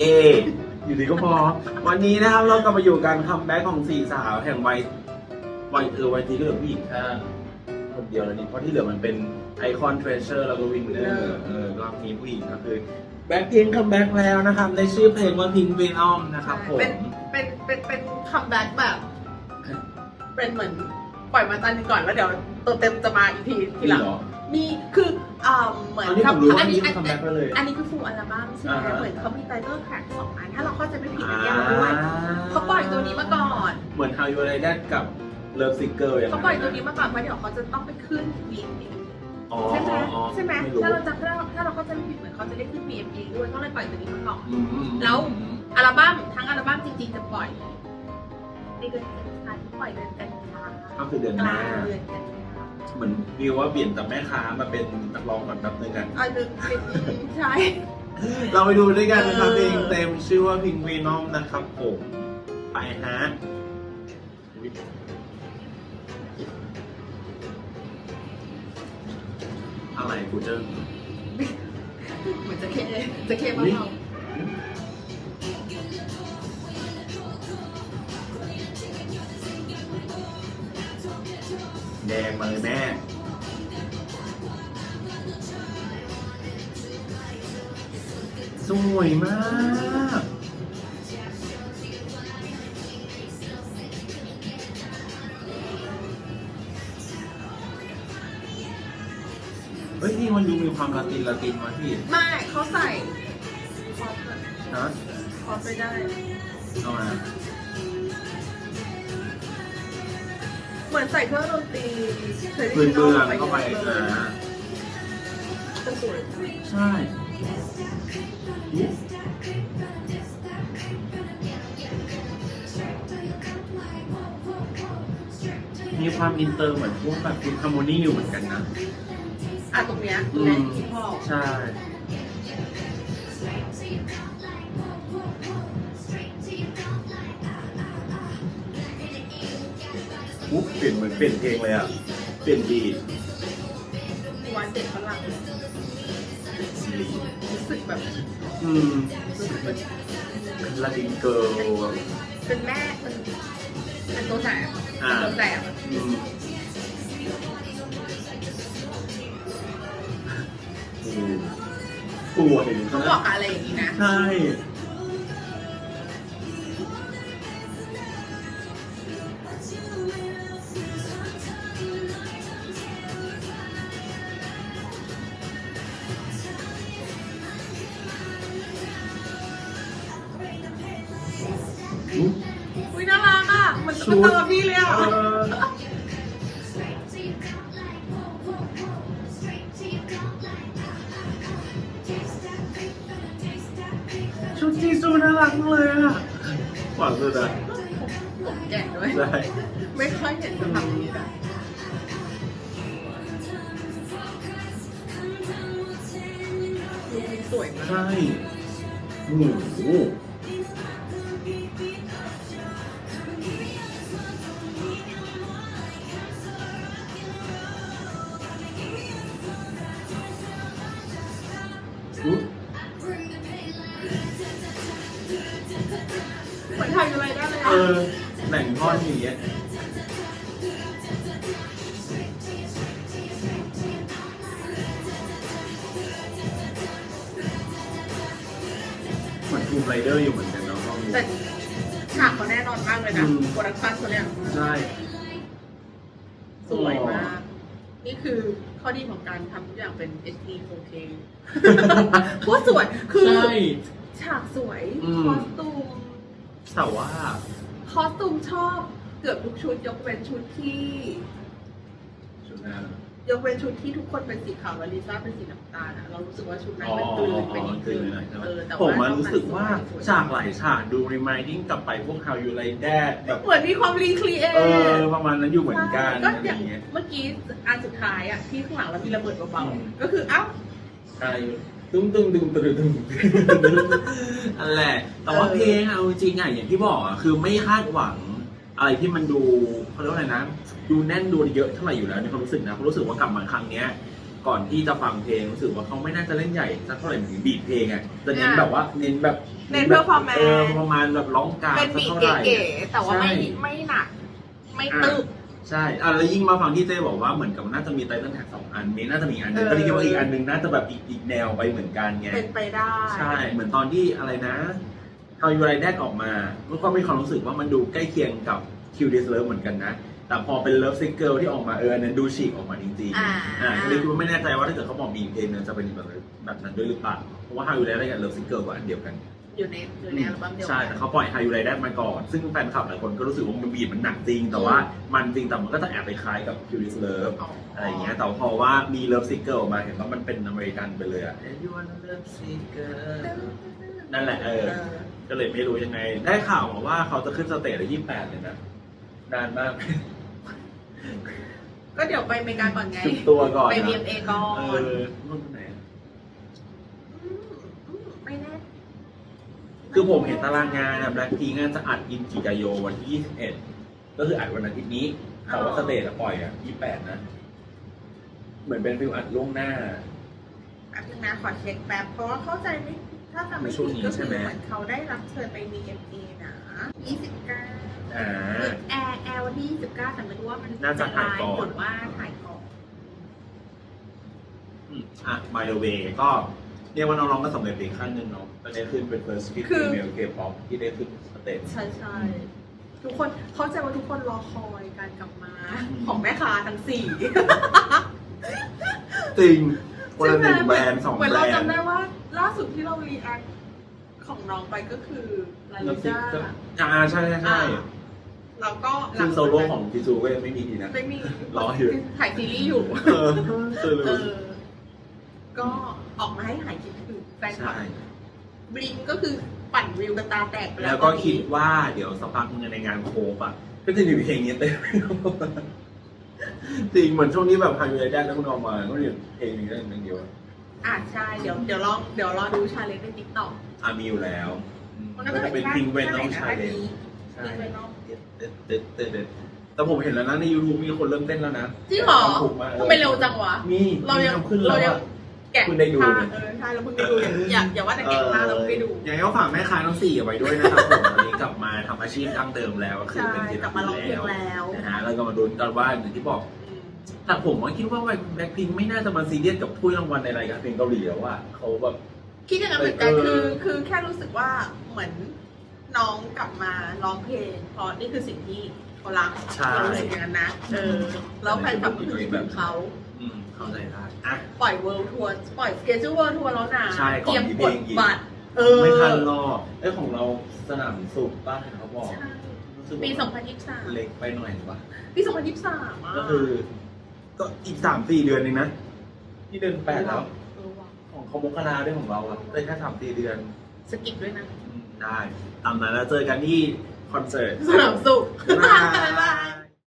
เย่อยู่ดีก็พอ วันนี้นะครับเรากลับมาอยู่กันคัมแบ็กของสี่สาวแห่งวัยวัยเออวัยทีก็เหลือผู้หญิงแค่คนเดียวแล้วนี่เพราะที่เหลือมันเป็นไอคอนเทรเชอร์แล้วก็วินเนอร์เออรอบนี้ผู้หญิงก็คือแบ็คพิงคัมแบ็กแล้วนะครับในชื่อเพลงว่าพิงเวนอมนะครับผมเป็นเป็นเป็นเป็นคัมแบ็กแบบ เป็นเหมือนปล่อยมาตอนหนึงก่อนแล้วเดี๋ยวตัวเต็มจะมาอีกทีทีหลังนี่เหรอ มีคืออ่าเหมือนอันนี้ผมรู้ว่าอันนี่นี้คัมแบ็กไปเลย อันนี้คือฟูลอัลบั้มใช่ไหมอ่าฮะ เหมือนเขามีไตเติ้ลแทร็กสองอัน ถ้าเราเข้าใจไม่ผิดนะแก้วด้วยเขาปล่อยตัวนี้มาก่อน เหมือน How You Like That กับ Love Sicker อย่างเขานั้นปล่อยตัวนี้มาก่อนเพราะเดี๋ยวเขาจะต้องไปขึ้น VMA อ๋อใช่ไหมอ๋อใช่ไหมรู้ถ้าเราจำถ้าเราถ้าเราเข้าใจไม่ผิดเหมือนเขาจะได้ขึ้น VMA ด้วยก็เลยปล่อยตัวนี้มาก่อนอืมอืมแล้ว อัลบั้มทั้งอัลบั้มจริงๆจะปล่อยในเดือนกันยายนปล่อยเดือนกันยาก็คือเดือนกหลาน้างเดือนกันยา เหมือนวิวว่าเปลี่ยนจากแม่ค้ามาเป็นนักร้องก่อนแป๊บนึงกันอ่าหนึ่งใช่ เราไปดูด้วยกันนะครับเออเพลงเต็มชื่อว่าพิงวีนอมนะครับผมไปฮะอะไรกูเจอ เหมือนจะเคจะเคมาเรา แดงมาเลยแม่สวยมาก เฮ้ยนี่มันดูมีความลาตินลาตินมาพี่ไม่เขาใส่คอสนะคอสไปได้เอามา มือนใส่เครื่องดนตรีพื้นเมืองเข้าไปเออ่าอจะสวยใช่มีความอินเตอร์เหมือนพวกแบบฟิลฮาร์โมนีอยู่เหมือนกันนะ อะตรงเนี้ยตรงเนี้ยที่พ่อ ใช่ ปุ๊บเปลี่ยนเหมือนเปลี่ยนเพลงเลยอะ เปลี่ยนบีทวันเด็กฝรั่งซีรีส์รู้สึกแบบอืมรู้สึกเป็นลาตินเกิร์ลเป็นแม่เป็นเป็นตัวแสบอ่าตัวแสบอืมอืมป่วยเขาบอกอะไรอย่างนี้นะ ใช่ ชุมันดเติมพี่เลยอะเออชุดจีซูน่ารักเลยอะหวานสุดอะผมแก่ด้วยใช่ไม่ค่อยเห็นสภาพนี้นะลุคนี้สวยมาก ใช่โอ้โหอุ๊ ออะอแบ่งท่อนอย่างเงี้ยเหมือนทูมไรเดอร์อยู่เหมือนกันเนาะห้องนี้ แต่ฉากเขาแน่นอนมากเลยนะอืม โปรดักชั่นเขาเนี่ยใช่ สวยมาก นี่คือข้อดีของการทำทุกอย่างเป็น HD 4K โคตรสวย คือ ใช่ ฉากสวย อืม คอสตูม แต่ว่า คอสตูมชอบเกือบทุกชุด ยกเว้นชุดที่ ชุดนั้นยกเว้นชุดที่ทุกคนเป็นสีขาวแล้วลิซ่าเป็นสีน้ำตาลอะเรารู้สึกว่าชุดนั้นอ๋อมันกลืนไปนิดคืนึองหน่อยใช่ไหมเออแต่ผมว่ามารู้สึกว่าสวยฉากหลายฉากดู reminding กลับไปพวก How You Like That แบบเหมือนมีความรีครีเอทเออประมาณนั้นอยู่เหมือนกันก็อะไรออย่างย่างเงี้ยเมื่อกี้อันสุดท้ายอะที่ข้างหลังเรามีระเบิดเบาอืมๆก็คือเอ้า ใช่ ตุ้งตุ้งตุ้งตุ้งตุ้งอันแหละ แต่ว่าเพลงเอาจริงๆอะอย่างที่บอกอะคือไม่คาดหวังอะไรที่มันดูเขาเรียกว่าอะไรนะ ดูแน่นดูเยอะเท่าไหร่อยู่แล้วในความรู้สึกนะเพราะรู้สึกว่ากลับมาครั้งเนี้ย ก่อนที่จะฟังเพลงรู้สึกว่าเขาไม่น่าจะเล่นใหญ่สักเท่าไหร่เหมือนบีทเพลงอะจะเน้นแบบว่าเน้นแบบเน้น performance เอประมาณแบบร้องกลางเป็นสักบีทเท่าไหร่เก๋ๆแต่ว่าไม่ไม่หนัก ไม่ตึบ ใช่อะแล้วยิ่งมาฟังที่เต้บอกว่าเหมือนกับน่าจะมีไตเติ้ลแท็กสองอันมีน่าจะมีอีกอันหนึงเออก็เลยคิดว่าอีกอันหนึงน่าจะแบบอีกอีกแนวไปเหมือนกันไง เป็นไปได้ ใช่ เหมือนตอนที่อะไรนะ How You Like That ออกมา มันก็มีความรู้สึกว่ามันดูใกล้เคียงกับ Q This Love เหมือนกันนะ แต่พอเป็น Love Sick Girl ที่ออกมาเอออันนั้นดูฉีกออกมาจริงอ่าๆอ่าก็เลยคิดว่าไม่แน่ใจว่าถ้าเกิดเขาบอกมีเพลงเนี่ยจะเป็นแบบแบบนั้นด้วยหรือเปล่า เพราะว่า How You Like That กับ Love Sick Girl ก็อันเดียวกัน อยู่ในอยู่ในอัลบั้มเดียวใช่กัแต่นเขาปล่อย How You Like That มาก่อน ซึ่งแฟนคลับหลายคนก็รู้สึกว่ามันบีบมันหนักจริง แต่ว่ามันจริงแต่มันก็จะแอบไปคล้ายกับ Q This Love อะไรอย่างเงี้ยแต่พอว่ามี Love Sick Girl ออกมาเห็นว่ามันเป็นอเมริกันไปเลยอะ You wanna love sick girl นั่นแหละเออ ก็เลยไม่รู้ยังไง ได้ข่าวมาว่าเขาจะขึ้นสเตจที่ยี่แปดเลยนะนานมาก ก็เดี๋ยวไปอเมริกาก่อนไงถึงตัวก่อนไปนะ BMA ก่อเอนอนู่นไหน อืมอืมไม่แน่ คือผมเห็นตารางงานนะแบล็คพิงจะอัดอินจิกายโยวันที่ 21 ก็คืออัดวันอาทิตย์นี้ แต่ว่าสเตจจะปล่อยอะ28 นะ เหมือนเป็นฟิลอัดล่วงหน้าแป๊บนึงนะขอเช็คแป๊บเพราะว่าเข้าใจไม่ถ้าจำไม่ในช่วงผิดนี้ก็ใช่คือไหมเหมือนเขาได้รับเชิญไป BMA นะ29อ่าแอร์แอร์วันที่29แต่ไม่รู้ว่ามันน่าจะถ่ายก่อนหรือว่าถ่ายก่อนอืมอะ by the way ก็ เรียกว่าน้องๆก็สำเร็จไปอีกขั้นหนึ่งเนาะตอนนี้ขึ้นเป็น first fit คือ female K-pop ที่ได้ขึ้นสเตจ ใช่ใช่ทุกคนเข้าใจว่าทุกคนรอคอยการกลับมาอืมของแม่ค้าทั้งสี่จริงคนละหนึ่งแบรนด์สองเหมือนแบรเรานด์จำได้ว่า ล่าสุดที่เรารีแอคของน้องไปก็คือลาลิแล้วซิกซ่าก็อ่าใช่ใช่ใช่แล้วก็หซึ่ลังงโซโล่ของจีซูก็ยังไม่มีทีนะ ไม่มีรออยู่ ถ่ายซีรีส์อยู่ เออคือเอรู้อก็ ออกมาให้หายคิดถึงแฟนคลับใช่ บลิงก็คือปั่นวิวกันตาแตกไปแล้วตก็อนนี้คิดว่าเดี๋ยวสักพักนึงในงานโคปอะ ก็จะมีเพลงนี้เต้นจริงเหมือนช่วงนี้แบบพายุไรได้แล้วคุณออกมาก็มีเพลงนี้ได้เพลงเดียวอ่าใช่เดี๋ยวเดี๋ยวลองเดี๋ยวรอดูชาเลนจ์ในติ๊กต็อกอามีอยู่แล้วอืมมันก็ก็จะจะเป็เป็นนพิงเวนน้องชายเลเลยยใช่พิงเวนน้องเด็ดเด็ดเด็ดเด็ดเด็ดแต่ผมเห็นแล้วนะในยูทูบมีคนเริ่มเต้นแล้วนะจริงเหรอถูกมาทำไมเร็วจังวะ มีเรายังมีทำขึ้นแล้เราวยังอะ แกะคุณได้ดูท่าเนี่ยเออใช่เราเพิ่งได้ดูอย่าอย่าอย่าว่าแต่แกะท่าเราเพิ่งได้ดูยังไงก็ฝากแม่ค้าทั้งสี่เอาไว้ด้วยนะครับผมวันนี้กลับมาทำอาชีพดั้งเดิมแล้วก็คือใช่เป็นศิลกลับปิมานร้องเพลงแล้วแล้วนะฮะแล้วก็มาดูกันว่าอย่างที่บอกอืมแต่ผมว่าคิดว่าแบล็คพิงไม่น่าจะมาซีเรียสกับถ้วยรางวัลในรายการเพลงเกาหลีแล้วว่าเขาแบบ คิดอย่างนั้นเหมือนกันเออคือ คือแค่รู้สึกว่าเหมือน น้องกลับมาร้องเพลงเพราะนี่คือสิ่งที่เขารักใช่ เรารู้สึกอย่างนั้นนะเออแล้วแฟนคลับก็คือคิดถึงเขา อืมเข้าใจได้อะ ปล่อยเวิลด์ทัวร์ปล่อยสเกจ u เวิลด์ทัวร์แล้วนะใช่ก่เตอนรียมมีกเพลดงอีกบัตรเออไม่ทันรอไอ้ยของเราสนามสุขป้าเห็นเขาบอกใช่รู้สึกว่าปี2023เล็กไปหน่อยปะปี2023อะก็คือ ก็อีกสามสี่เดือนเองนะที่เดือนแปดแล้ว เออว่ะของเขามกราด้วยของเราอะได้แค่สามสี่เดือน สกิปด้วยนะอืม ได้ตามนั้นแล้วเจอกันที่คอนเสิร์ตสนามสุขบ๊ายบายบ๊ายบาย